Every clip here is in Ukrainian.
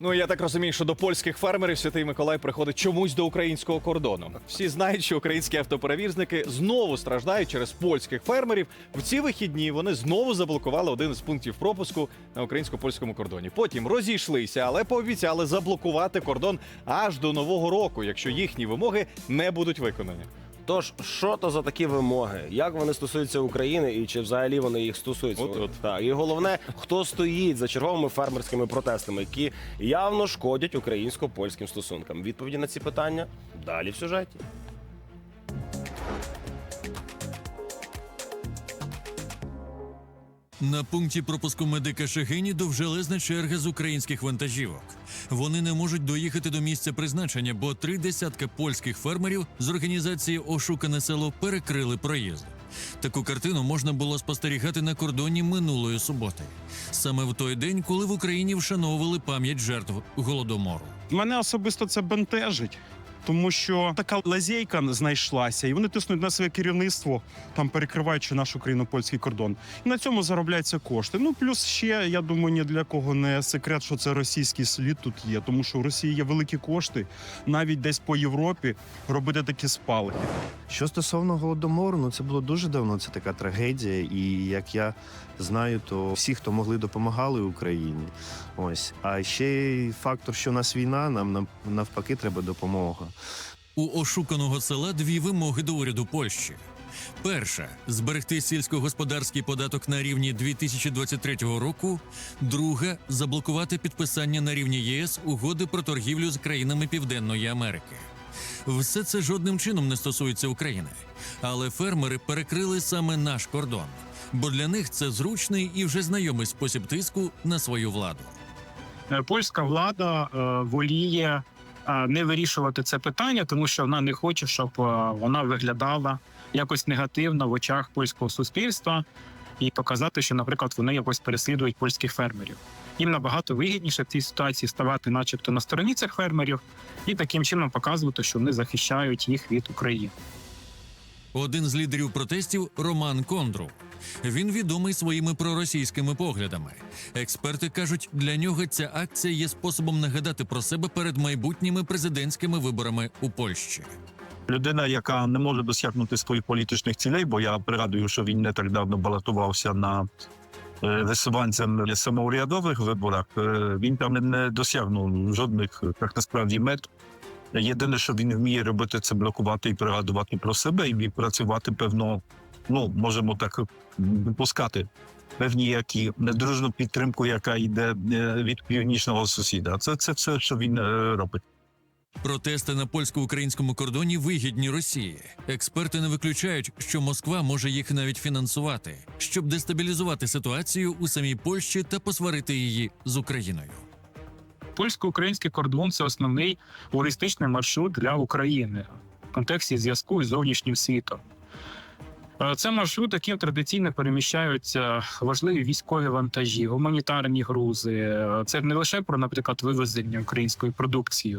Ну я так розумію, що до польських фермерів Святий Миколай приходить чомусь до українського кордону. Всі знають, що українські автоперевізники знову страждають через польських фермерів. В ці вихідні вони знову заблокували один із пунктів пропуску на українсько-польському кордоні. Потім розійшлися, але пообіцяли заблокувати кордон аж до нового року, якщо їхні вимоги не будуть виконані. Тож, що то за такі вимоги? Як вони стосуються України і чи взагалі вони їх стосуються? От-от. Так, і головне, хто стоїть за черговими фермерськими протестами, які явно шкодять українсько-польським стосункам? Відповіді на ці питання далі в сюжеті. На пункті пропуску медика Шегині довжелезна черга з українських вантажівок. Вони не можуть доїхати до місця призначення, бо три десятки польських фермерів з організації Ошукане село перекрили проїзд. Таку картину можна було спостерігати на кордоні минулої суботи, саме в той день, коли в Україні вшановували пам'ять жертв голодомору. Мене особисто це бентежить, тому що така лазейка знайшлася, і вони тиснуть на своє керівництво, там перекриваючи наш україно-польський кордон. І на цьому заробляються кошти. Ну плюс ще я думаю, ні для кого не секрет, що це російський слід тут є, тому що в Росії є великі кошти, навіть десь по Європі робити такі спалахи. Що стосовно голодомору, ну це було дуже давно. Це така трагедія. І як я знаю, то всі, хто могли, допомагали Україні. Ось а ще фактор, що у нас війна, нам нав- навпаки треба допомога. У ошуканого села дві вимоги до уряду Польщі. Перша зберегти сільськогосподарський податок на рівні 2023 року. Друга заблокувати підписання на рівні ЄС угоди про торгівлю з країнами Південної Америки. Все це жодним чином не стосується України, але фермери перекрили саме наш кордон, бо для них це зручний і вже знайомий спосіб тиску на свою владу. Польська влада е, воліє не вирішувати це питання, тому що вона не хоче, щоб е, вона виглядала якось негативно в очах польського суспільства і показати, що, наприклад, вони якось переслідують польських фермерів. Їм набагато вигідніше в цій ситуації ставати, начебто, на стороні цих фермерів, і таким чином показувати, що вони захищають їх від України. Один з лідерів протестів Роман Кондру. Він відомий своїми проросійськими поглядами. Експерти кажуть, для нього ця акція є способом нагадати про себе перед майбутніми президентськими виборами у Польщі. людина, яка не може досягнути своїх політичних цілей, бо я пригадую, що він не так давно балотувався на е, висуванцем самоурядових виборах. е, Він там не досягнув жодних так насправді мет. Єдине, що він вміє робити, це блокувати і пригадувати про себе і працювати певно. Ну можемо так допускати певні які недружну підтримку, яка йде е, від північного сусіда. Це це все, що він е, робить. Протести на польсько-українському кордоні вигідні Росії. Експерти не виключають, що Москва може їх навіть фінансувати, щоб дестабілізувати ситуацію у самій Польщі та посварити її з Україною. Польсько-український кордон це основний логістичний маршрут для України в контексті зв'язку з зовнішнім світом. Е, Це маршрут, яким традиційно переміщаються важливі військові вантажі, гуманітарні грузи. Е, Це не лише про, наприклад, вивезення української продукції.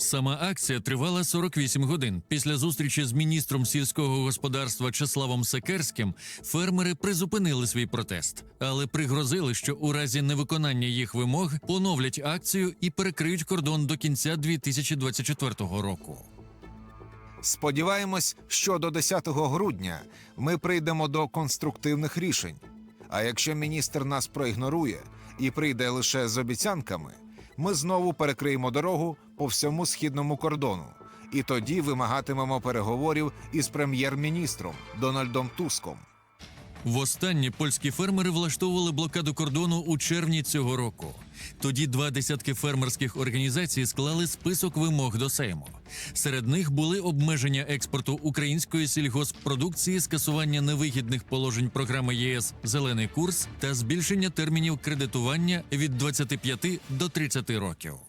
Сама акція тривала 48 годин. Після зустрічі з міністром сільського господарства Чеславом Секерським фермери призупинили свій протест, але пригрозили, що у разі невиконання їх вимог поновлять акцію і перекриють кордон до кінця 2024 року. Сподіваємось, що до 10 грудня ми прийдемо до конструктивних рішень. А якщо міністр нас проігнорує і прийде лише з обіцянками, ми знову перекриємо дорогу по всьому східному кордону, і тоді вимагатимемо переговорів із прем'єр-міністром Дональдом Туском. Востаннє польські фермери влаштовували блокаду кордону у червні цього року. Тоді два десятки фермерських організацій склали список вимог до Сейму. Серед них були обмеження експорту української сільгосппродукції, скасування невигідних положень програми ЄС Зелений курс та збільшення термінів кредитування від 25 до 30 років.